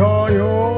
위하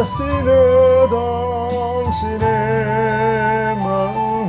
아시네 당신의 마음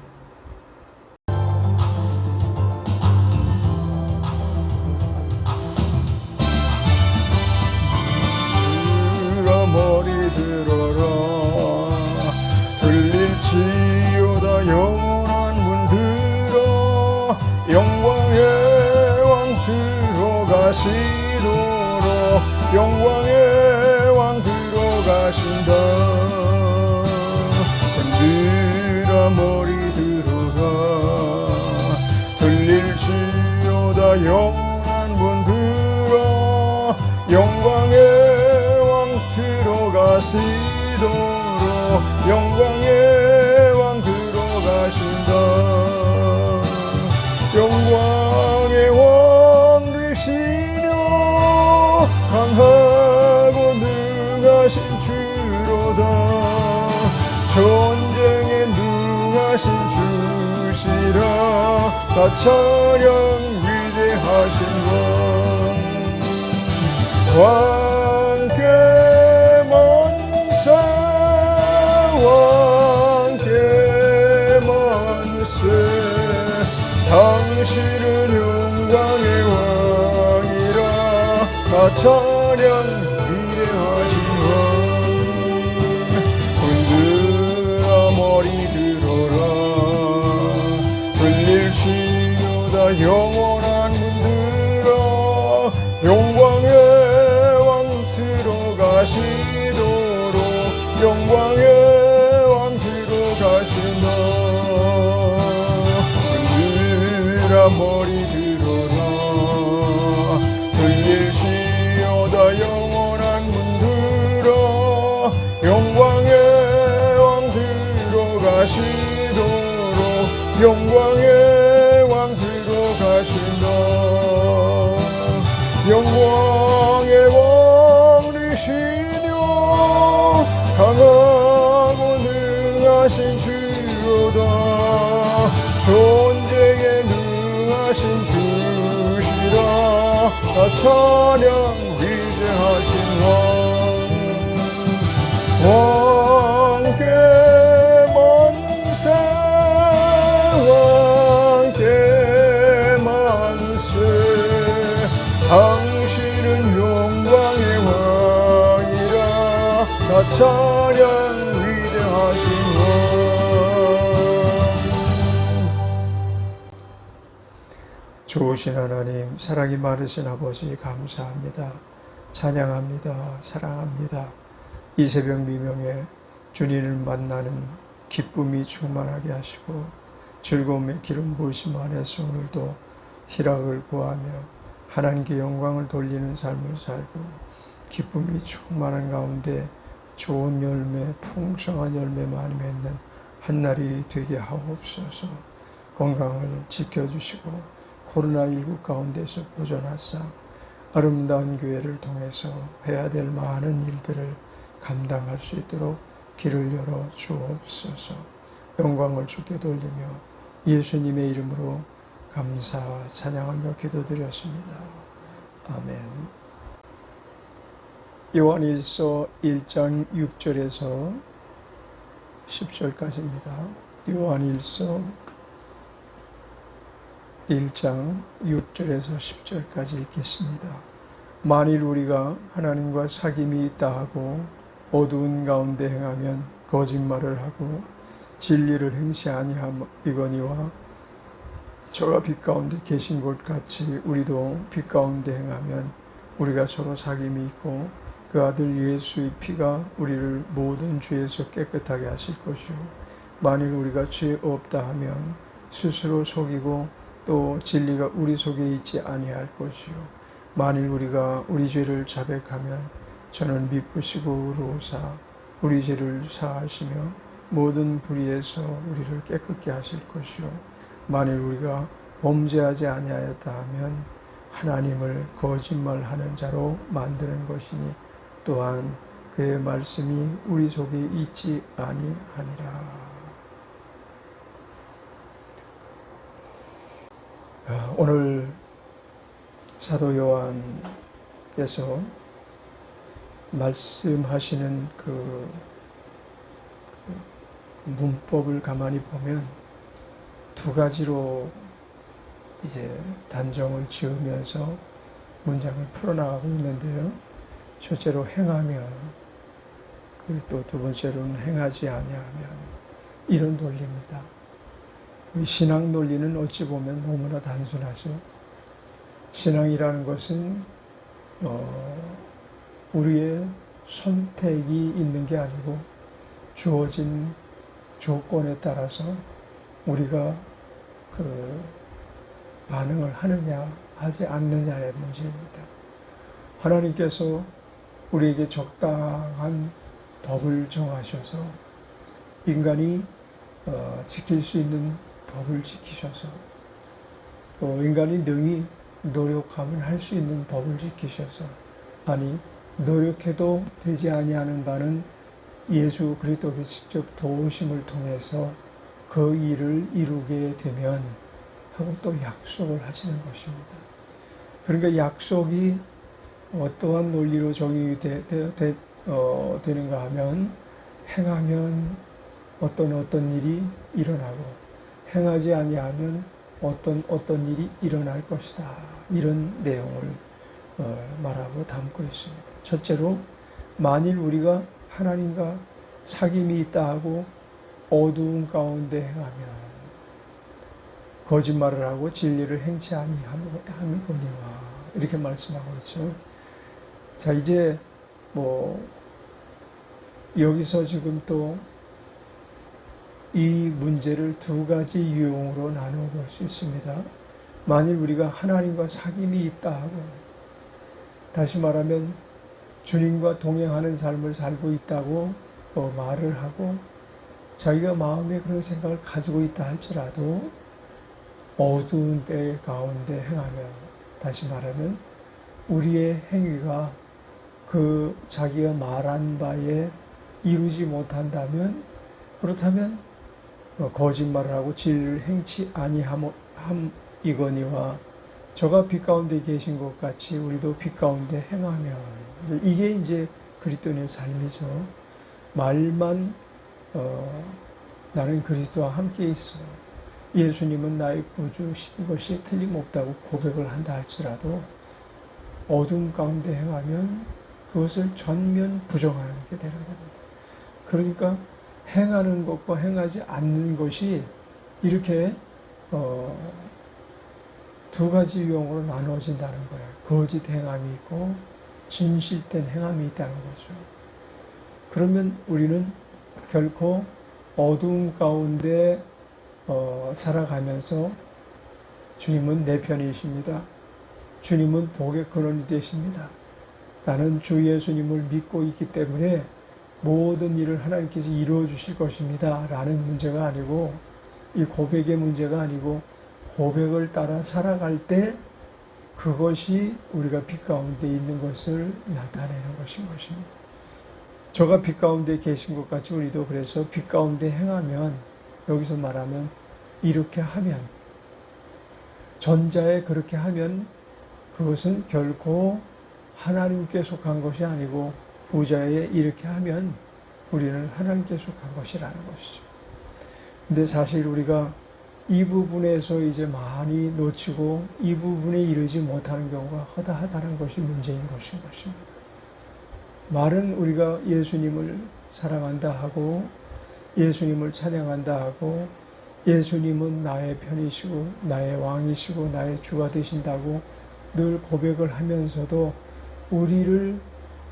영광의 왕 들어가신다. 흔들어 머리 들어가. 들릴지어다 영원한 문 들어 영광의 왕 들어가시도록. 영광의 왕 들어가신다. 영광 다 찬양 위대하신 왕 왕께 만사 왕께 만세. 당신은 영광의 왕이라. 위대하신 능하신 주로다. 존재에 능하신 주시라. 나 찬양 위대하신 왕. 왕께 만세 왕께 만세. 당신은 영광의 왕이라. 나 찬양 좋으신 하나님 사랑이 많으신 아버지 감사합니다. 찬양합니다. 사랑합니다. 이 새벽 미명에 주님을 만나는 기쁨이 충만하게 하시고 즐거움의 기름 부으심 안에서 오늘도 희락을 구하며 하나님께 영광을 돌리는 삶을 살고 기쁨이 충만한 가운데 좋은 열매, 풍성한 열매 많이 맺는 한 날이 되게 하옵소서. 건강을 지켜주시고 코로나19 가운데서 보존하사 아름다운 교회를 통해서 해야 될 많은 일들을 감당할 수 있도록 길을 열어 주옵소서. 영광을 주께 돌리며 예수님의 이름으로 감사 찬양하며 기도드렸습니다. 아멘. 요한일서 1장 6절에서 10절까지입니다. 요한일서 1장 6절에서 10절까지 읽겠습니다. 만일 우리가 하나님과 사귐이 있다 하고 어두운 가운데 행하면 거짓말을 하고 진리를 행시 아니함이거니와 저가 빛 가운데 계신 것 같이 우리도 빛 가운데 행하면 우리가 서로 사귐이 있고 그 아들 예수의 피가 우리를 모든 죄에서 깨끗하게 하실 것이요 만일 우리가 죄 없다 하면 스스로 속이고 또 진리가 우리 속에 있지 아니할 것이요 만일 우리가 우리 죄를 자백하면 저는 미쁘시고 의로우사 우리 죄를 사하시며 모든 불의에서 우리를 깨끗게 하실 것이요 만일 우리가 범죄하지 아니하였다 하면 하나님을 거짓말하는 자로 만드는 것이니 또한 그의 말씀이 우리 속에 있지 아니하니라. 오늘 사도 요한께서 말씀하시는 그, 그 문법을 가만히 보면 두 가지로 이제 단정을 지으면서 문장을 풀어나가고 있는데요. 첫째로 행하면, 그리고 또 두 번째로는 행하지 아니하면 이런 논리입니다. 이 신앙 논리는 어찌 보면 너무나 단순하죠. 신앙이라는 것은 어, 우리의 선택이 있는 게 아니고 주어진 조건에 따라서 우리가 그 반응을 하느냐 하지 않느냐의 문제입니다. 하나님께서 우리에게 적당한 법을 정하셔서 인간이 어, 지킬 수 있는 법을 지키셔서 또 인간이 능히 노력하면 할 수 있는 법을 지키셔서 아니 노력해도 되지 아니하는 바는 예수 그리스도의 직접 도우심을 통해서 그 일을 이루게 되면 하고 또 약속을 하시는 것입니다. 그러니까 약속이 어떠한 논리로 적용이 되, 되, 어, 되는가 하면 행하면 어떤 어떤 일이 일어나고 행하지 아니하면 어떤 어떤 일이 일어날 것이다. 이런 내용을 어, 말하고 담고 있습니다. 첫째로 만일 우리가 하나님과 사귐이 있다 하고 어두운 가운데 행하면 거짓말을 하고 진리를 행치 아니함이거니와 이렇게 말씀하고 있죠. 자 이제 뭐 여기서 지금 또 이 문제를 두 가지 유형으로 나누어 볼 수 있습니다. 만일 우리가 하나님과 사귐이 있다 하고 다시 말하면 주님과 동행하는 삶을 살고 있다고 어, 말을 하고 자기가 마음에 그런 생각을 가지고 있다 할지라도 어두운 때 가운데 행하며 다시 말하면 우리의 행위가 그 자기가 말한 바에 이루지 못한다면 그렇다면 어, 거짓말을 하고 진리를 행치 아니함 이거니와 저가 빛 가운데 계신 것 같이 우리도 빛 가운데 행하면 이게 이제 그리스도인의 삶이죠. 말만 어, 나는 그리스도와 함께 있어. 예수님은 나의 구주 이것이 틀림없다고 고백을 한다 할지라도 어둠 가운데 행하면 그것을 전면 부정하는 게 되는 겁니다. 그러니까 행하는 것과 행하지 않는 것이 이렇게 어, 두 가지 유형으로 나누어진다는 거예요. 거짓 행함이 있고 진실된 행함이 있다는 거죠. 그러면 우리는 결코 어두움 가운데 어, 살아가면서 주님은 내 편이십니다. 주님은 복의 근원이 되십니다. 나는 주 예수님을 믿고 있기 때문에 모든 일을 하나님께서 이루어 주실 것입니다. 라는 문제가 아니고 이 고백의 문제가 아니고 고백을 따라 살아갈 때 그것이 우리가 빛 가운데 있는 것을 나타내는 것인 것입니다. 저가 빛 가운데 계신 것 같이 우리도 그래서 빛 가운데 행하면 여기서 말하면 이렇게 하면 전자에 그렇게 하면 그것은 결코 하나님께 속한 것이 아니고 후자에 이렇게 하면 우리는 하나님께 속한 것이라는 것이죠. 근데 사실 우리가 이 부분에서 이제 많이 놓치고 이 부분에 이르지 못하는 경우가 허다하다는 것이 문제인 것인 것입니다. 말은 우리가 예수님을 사랑한다 하고 예수님을 찬양한다 하고 예수님은 나의 편이시고 나의 왕이시고 나의 주가 되신다고 늘 고백을 하면서도 우리를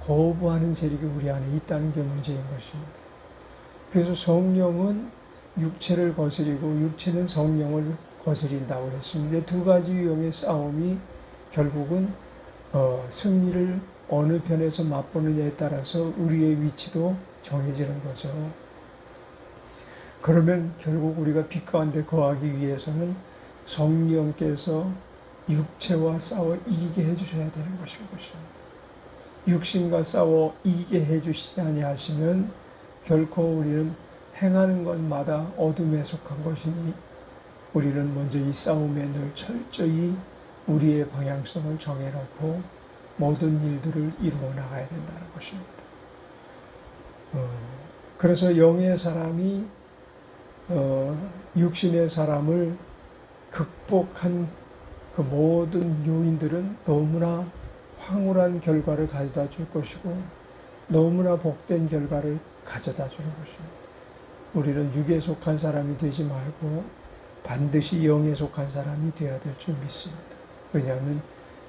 거부하는 세력이 우리 안에 있다는 게 문제인 것입니다. 그래서 성령은 육체를 거스리고 육체는 성령을 거스린다고 했습니다. 두 가지 유형의 싸움이 결국은 어, 승리를 어느 편에서 맛보느냐에 따라서 우리의 위치도 정해지는 거죠. 그러면 결국 우리가 빛 가운데 거하기 위해서는 성령께서 육체와 싸워 이기게 해주셔야 되는 것인 것입니다. 육신과 싸워 이기게 해주시지 아니하시면 결코 우리는 행하는 것마다 어둠에 속한 것이니 우리는 먼저 이 싸움에 늘 철저히 우리의 방향성을 정해놓고 모든 일들을 이루어 나가야 된다는 것입니다. 어, 그래서 영의 사람이 어, 육신의 사람을 극복한 그 모든 요인들은 너무나 황홀한 결과를 가져다 줄 것이고 너무나 복된 결과를 가져다 주는 것입니다. 우리는 육에 속한 사람이 되지 말고 반드시 영에 속한 사람이 되어야 될 줄 믿습니다. 왜냐하면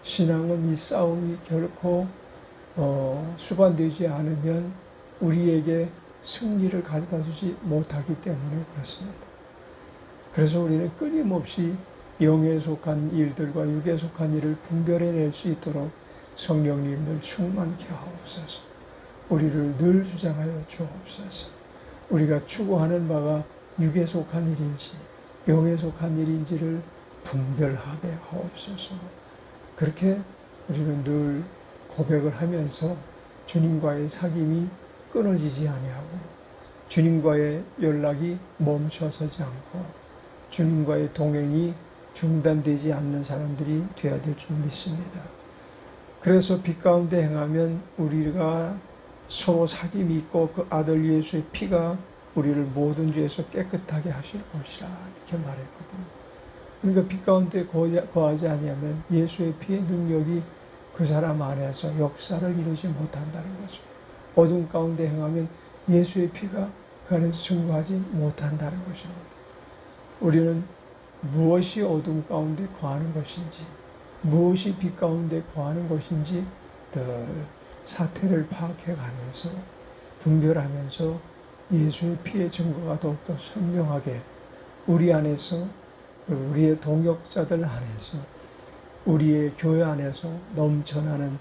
신앙은 이 싸움이 결코 어, 수반되지 않으면 우리에게 승리를 가져다 주지 못하기 때문에 그렇습니다. 그래서 우리는 끊임없이 영에 속한 일들과 육에 속한 일을 분별해낼 수 있도록 성령님을 충만케 하옵소서. 우리를 늘 주장하여 주옵소서. 우리가 추구하는 바가 육에 속한 일인지 영에 속한 일인지를 분별하게 하옵소서. 그렇게 우리는 늘 고백을 하면서 주님과의 사귐이 끊어지지 아니하고 주님과의 연락이 멈춰서지 않고 주님과의 동행이 중단되지 않는 사람들이 되어야 될 줄 믿습니다. 그래서 빛 가운데 행하면 우리가 서로 사귐이 있고 그 아들 예수의 피가 우리를 모든 죄에서 깨끗하게 하실 것이라 이렇게 말했거든요. 그러니까 빛 가운데 거하지 아니하면 예수의 피의 능력이 그 사람 안에서 역사를 이루지 못한다는 거죠. 어둠 가운데 행하면 예수의 피가 그 안에서 증거하지 못한다는 것입니다. 우리는 무엇이 어둠 가운데 거하는 것인지, 무엇이 빛 가운데 거하는 것인지 늘 사태를 파악해 가면서 분별하면서 예수의 피의 증거가 더욱더 선명하게 우리 안에서 우리의 동역자들 안에서 우리의 교회 안에서 넘쳐나는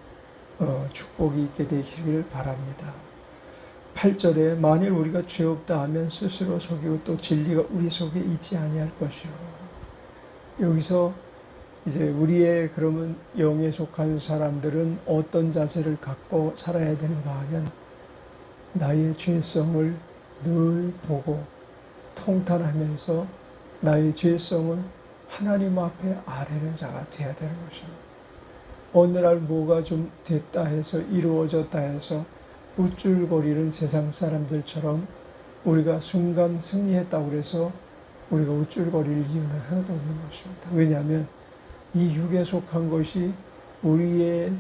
어, 축복이 있게 되시길 바랍니다. 8절에 만일 우리가 죄 없다 하면 스스로 속이고 또 진리가 우리 속에 있지 아니할 것이요. 여기서 이제 우리의 그러면 영에 속한 사람들은 어떤 자세를 갖고 살아야 되는가 하면 나의 죄성을 늘 보고 통탄하면서 나의 죄성을 하나님 앞에 아뢰는 자가 되어야 되는 것입니다. 어느 날 뭐가 좀 됐다 해서 이루어졌다 해서 우쭐거리는 세상 사람들처럼 우리가 순간 승리했다고 그래서 우리가 우쭐거릴 이유는 하나도 없는 것입니다. 왜냐하면 이 육에 속한 것이 우리의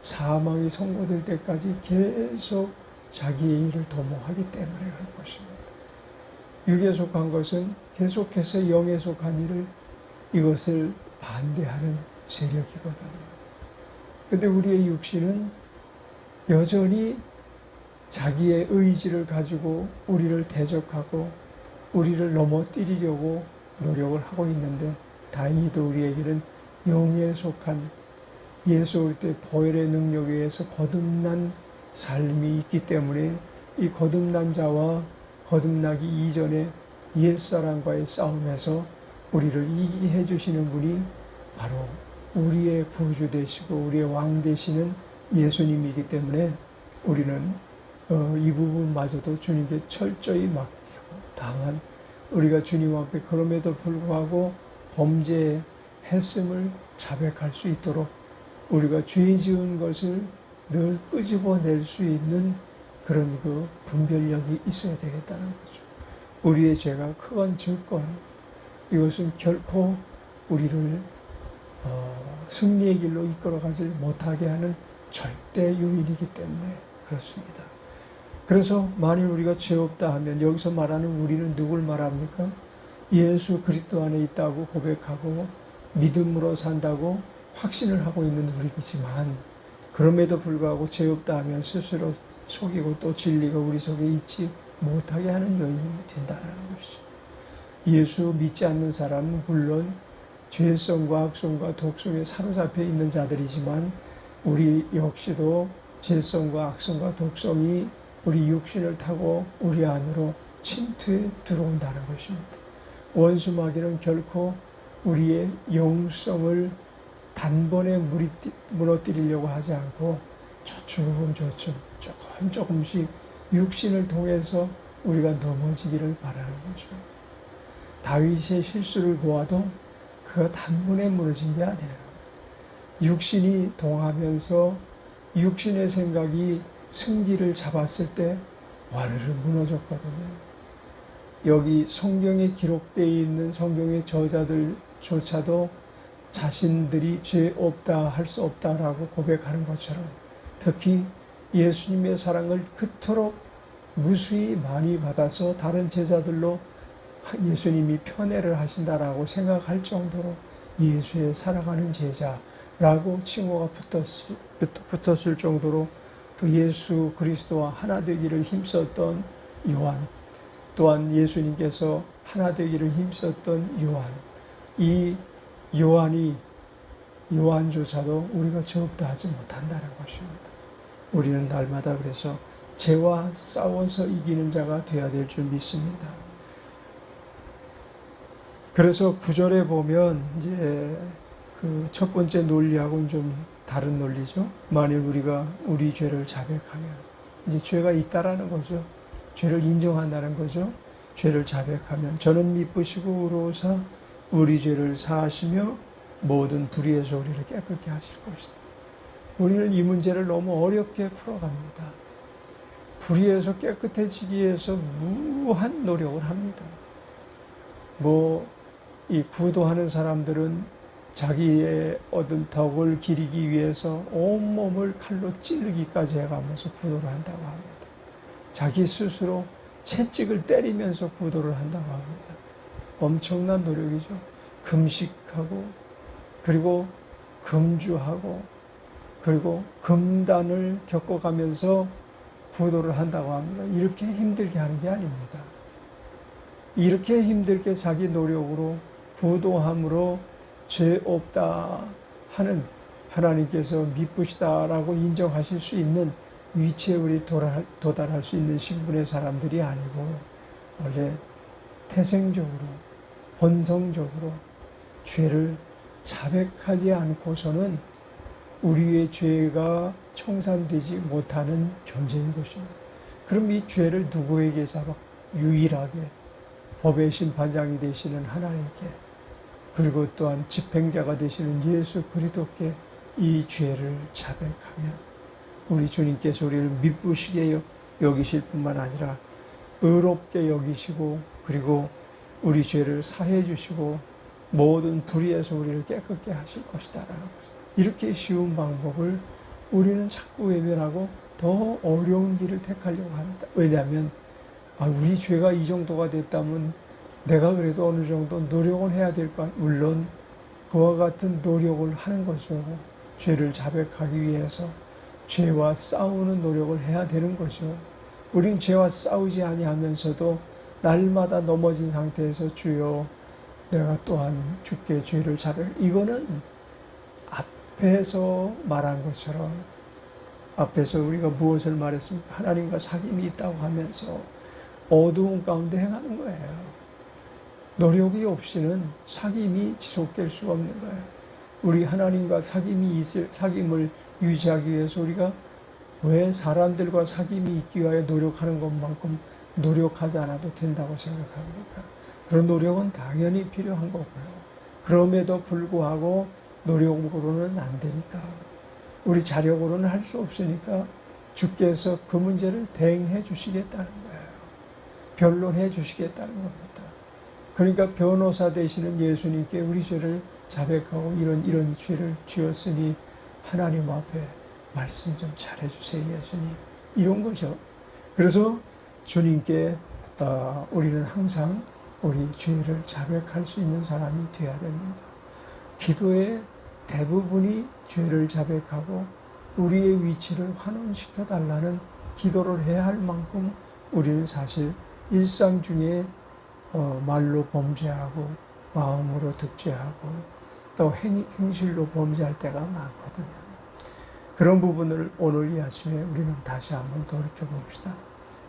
사망이 선고될 때까지 계속 자기의 일을 도모하기 때문에 그런 것입니다. 육에 속한 것은 계속해서 영에 속한 일을 이것을 반대하는 세력이거든요. 근데 우리의 육신은 여전히 자기의 의지를 가지고 우리를 대적하고 우리를 넘어뜨리려고 노력을 하고 있는데 다행히도 우리에게는 영에 속한 예수 올때 보혈의 능력에 의해서 거듭난 삶이 있기 때문에 이 거듭난 자와 거듭나기 이전에 옛사람과의 싸움에서 우리를 이기게 해주시는 분이 바로 우리의 구주 되시고 우리의 왕 되시는 예수님이기 때문에 우리는 어, 이 부분마저도 주님께 철저히 맡기고 다만 우리가 주님 앞에 그럼에도 불구하고 범죄 했음을 자백할 수 있도록 우리가 죄 지은 것을 늘 끄집어낼 수 있는 그런 그 분별력이 있어야 되겠다는 거죠. 우리의 죄가 크건 적건 이것은 결코 우리를 어, 승리의 길로 이끌어가지 못하게 하는 절대 요인이기 때문에 그렇습니다. 그래서 만일 우리가 죄 없다 하면 여기서 말하는 우리는 누굴 말합니까? 예수 그리스도 안에 있다고 고백하고 믿음으로 산다고 확신을 하고 있는 우리이지만 그럼에도 불구하고 죄 없다 하면 스스로 속이고 또 진리가 우리 속에 있지 못하게 하는 요인이 된다는 것이죠. 예수 믿지 않는 사람은 물론 죄성과 악성과 독성에 사로잡혀 있는 자들이지만 우리 역시도 죄성과 악성과 독성이 우리 육신을 타고 우리 안으로 침투해 들어온다는 것입니다. 원수 마귀는 결코 우리의 영성을 단번에 무너뜨리려고 하지 않고 조금 조금 조금 조금씩 육신을 통해서 우리가 넘어지기를 바라는 거죠. 다윗의 실수를 보아도 그가 단번에 무너진 게 아니에요. 육신이 동하면서 육신의 생각이 승기를 잡았을 때 와르르 무너졌거든요. 여기 성경에 기록되어 있는 성경의 저자들 조차도 자신들이 죄 없다 할 수 없다라고 고백하는 것처럼 특히 예수님의 사랑을 그토록 무수히 많이 받아서 다른 제자들로 예수님이 편애를 하신다라고 생각할 정도로 예수의 사랑하는 제자라고 칭호가 붙었을, 붙었을 정도로 그 예수 그리스도와 하나 되기를 힘썼던 요한 또한 예수님께서 하나 되기를 힘썼던 요한 이 요한이 요한조차도 우리가 죄 없다 하지 못한다는 것입니다. 우리는 날마다 그래서 죄와 싸워서 이기는 자가 되어야 될 줄 믿습니다. 그래서 구절에 보면 이제 그 첫 번째 논리하고는 좀 다른 논리죠. 만일 우리가 우리 죄를 자백하면 이제 죄가 있다라는 거죠. 죄를 인정한다는 거죠. 죄를 자백하면 저는 미쁘시고 의로사 우리 죄를 사하시며 모든 불의에서 우리를 깨끗게 하실 것이다. 우리는 이 문제를 너무 어렵게 풀어갑니다. 불의에서 깨끗해지기 위해서 무한 노력을 합니다. 뭐, 이 구도하는 사람들은 자기의 얻은 덕을 기리기 위해서 온몸을 칼로 찌르기까지 해가면서 구도를 한다고 합니다. 자기 스스로 채찍을 때리면서 구도를 한다고 합니다. 엄청난 노력이죠. 금식하고, 그리고 금주하고, 그리고 금단을 겪어가면서 구도를 한다고 합니다. 이렇게 힘들게 하는 게 아닙니다. 이렇게 힘들게 자기 노력으로 구도함으로 죄 없다 하는 하나님께서 미쁘시다라고 인정하실 수 있는 위치에 우리 도달, 도달할 수 있는 신분의 사람들이 아니고 원래 태생적으로 본성적으로 죄를 자백하지 않고서는 우리의 죄가 청산되지 못하는 존재인 것입니다. 그럼 이 죄를 누구에게 잡아 유일하게 법의 심판장이 되시는 하나님께 그리고 또한 집행자가 되시는 예수 그리스도께 이 죄를 자백하면 우리 주님께서 우리를 미쁘시게 여기실 뿐만 아니라 의롭게 여기시고 그리고 우리 죄를 사해 주시고 모든 불의에서 우리를 깨끗게 하실 것이다 라는 것을 이렇게 쉬운 방법을 우리는 자꾸 외면하고 더 어려운 길을 택하려고 합니다. 왜냐하면 아, 우리 죄가 이 정도가 됐다면 내가 그래도 어느 정도 노력은 해야 될까? 물론 그와 같은 노력을 하는 것이고 죄를 자백하기 위해서 죄와 싸우는 노력을 해야 되는 것이고 우린 죄와 싸우지 아니하면서도 날마다 넘어진 상태에서 주여 내가 또한 주께 죄를 자백 이거는 앞에서 말한 것처럼 앞에서 우리가 무엇을 말했습니까? 하나님과 사귐이 있다고 하면서 어두운 가운데 행하는 거예요. 노력이 없이는 사귐이 지속될 수가 없는 거예요. 우리 하나님과 사귐이 있을 사귐을 유지하기 위해서 우리가 왜 사람들과 사귐이 있기 위하여 노력하는 것만큼 노력하지 않아도 된다고 생각합니까? 그런 노력은 당연히 필요한 거고요. 그럼에도 불구하고 노력으로는 안 되니까 우리 자력으로는 할 수 없으니까 주께서 그 문제를 대행해 주시겠다는 거예요. 변론해 주시겠다는 겁니다. 그러니까 변호사 되시는 예수님께 우리 죄를 자백하고 이런 이런 죄를 지었으니 하나님 앞에 말씀 좀 잘해 주세요, 예수님. 이런 거죠. 그래서 주님께 어, 우리는 항상 우리 죄를 자백할 수 있는 사람이 되어야 됩니다. 기도의 대부분이 죄를 자백하고 우리의 위치를 환원시켜 달라는 기도를 해야 할 만큼 우리는 사실 일상 중에 어, 말로 범죄하고 마음으로 득죄하고 또 행, 행실로 범죄할 때가 많거든요. 그런 부분을 오늘 이 아침에 우리는 다시 한번 돌이켜 봅시다.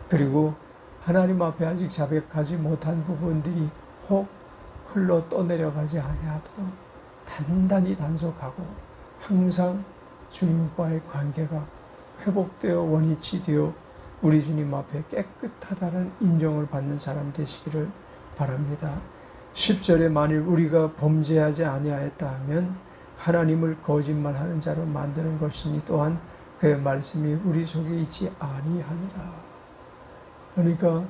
그리고 하나님 앞에 아직 자백하지 못한 부분들이 혹 흘러 떠내려가지 아니하도 단단히 단속하고 항상 주님과의 관계가 회복되어 원위치 되어 우리 주님 앞에 깨끗하다는 인정을 받는 사람 되시기를 바랍니다. 10절에 만일 우리가 범죄하지 아니하였다 하면 하나님을 거짓말하는 자로 만드는 것이니 또한 그의 말씀이 우리 속에 있지 아니하니라. 그러니까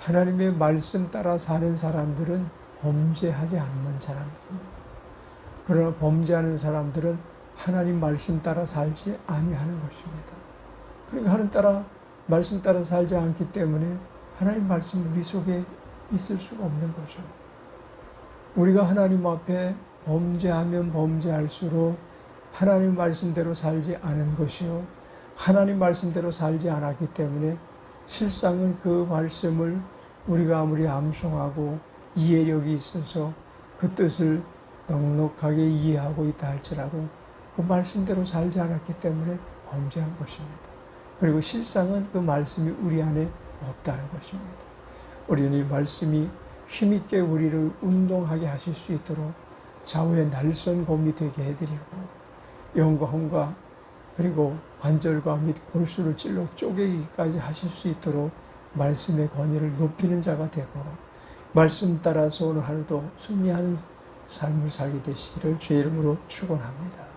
하나님의 말씀 따라 사는 사람들은 범죄하지 않는 사람들입니다. 그러나 범죄하는 사람들은 하나님 말씀 따라 살지 아니하는 것입니다. 그러니까 하나님 따라 말씀 따라 살지 않기 때문에 하나님 말씀 우리 속에 있을 수가 없는 거죠. 우리가 하나님 앞에 범죄하면 범죄할수록 하나님 말씀대로 살지 않은 것이요. 하나님 말씀대로 살지 않았기 때문에 실상은 그 말씀을 우리가 아무리 암송하고 이해력이 있어서 그 뜻을 넉넉하게 이해하고 있다 할지라도 그 말씀대로 살지 않았기 때문에 범죄한 것입니다. 그리고 실상은 그 말씀이 우리 안에 없다는 것입니다. 우리는 이 말씀이 힘있게 우리를 운동하게 하실 수 있도록 좌우의 날선 곰이 되게 해드리고 영광과 그리고 관절과 및 골수를 찔러 쪼개기까지 하실 수 있도록 말씀의 권위를 높이는 자가 되고 말씀 따라서 오늘 하루도 승리하는 삶을 살게 되시기를 주의 이름으로 축원합니다.